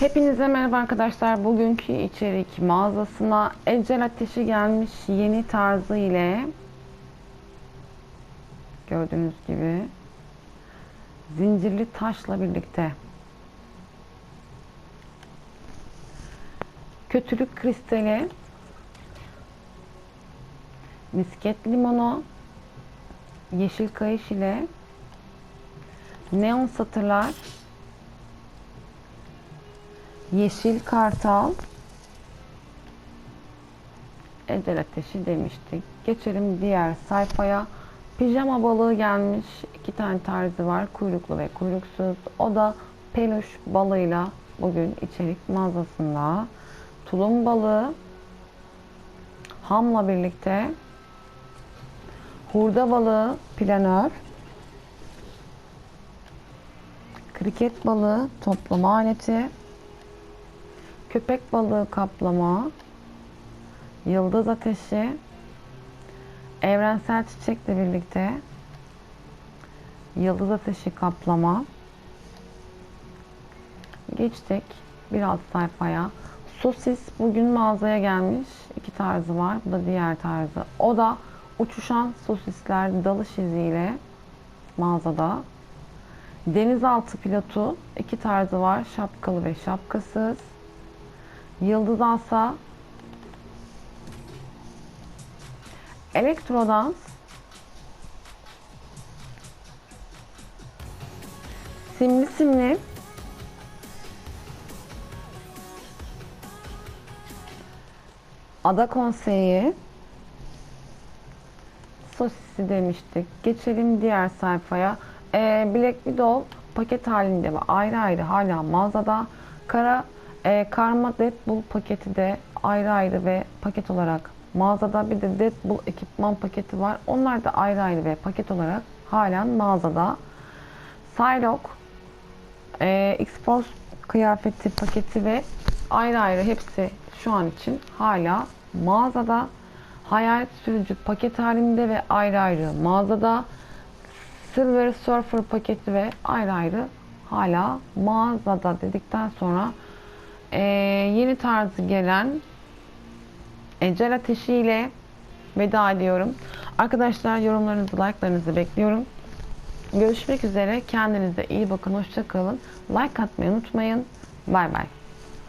Hepinize merhaba arkadaşlar. Bugünkü içerik mağazasına Ecel Ateşi gelmiş yeni tarzı ile gördüğünüz gibi zincirli taşla birlikte kötülük kristali misket limonu yeşil kayış ile neon satırlar Yeşil Kartal Ecel Ateşi demiştik. Geçelim diğer sayfaya. Pijama balığı gelmiş. İki tane tarzı var. Kuyruklu ve kuyruksuz. O da peluş balığıyla bugün içerik mağazasında. Tulum balığı hamla birlikte. Hurda balığı planör. Kriket balığı toplama aleti köpek balığı kaplama, yıldız ateşi, evrensel çiçekle birlikte yıldız ateşi kaplama. Geçtik bir alt sayfaya. Sosis bugün mağazaya gelmiş. İki tarzı var. Bu da diğer tarzı. O da uçuşan sosisler dalış iziyle mağazada. Denizaltı pilotu iki tarzı var. Şapkalı ve şapkasız. Yıldız Alsa Elektrodans Simli simli Ada konseyi Sosisi demiştik. Geçelim diğer sayfaya. Ee, Black Widow paket halinde ve ayrı ayrı hala mağazada. Kara e, Karma Deadpool paketi de ayrı ayrı ve paket olarak mağazada. Bir de Deadpool ekipman paketi var. Onlar da ayrı ayrı ve paket olarak halen mağazada. Psylocke e, X-Force kıyafeti paketi ve ayrı ayrı hepsi şu an için hala mağazada. Hayalet sürücü paket halinde ve ayrı ayrı mağazada. Silver Surfer paketi ve ayrı ayrı hala mağazada dedikten sonra ee, yeni tarzı gelen Ecel Ateşi ile veda ediyorum. Arkadaşlar yorumlarınızı, like'larınızı bekliyorum. Görüşmek üzere. Kendinize iyi bakın. Hoşça kalın. Like atmayı unutmayın. Bay bay.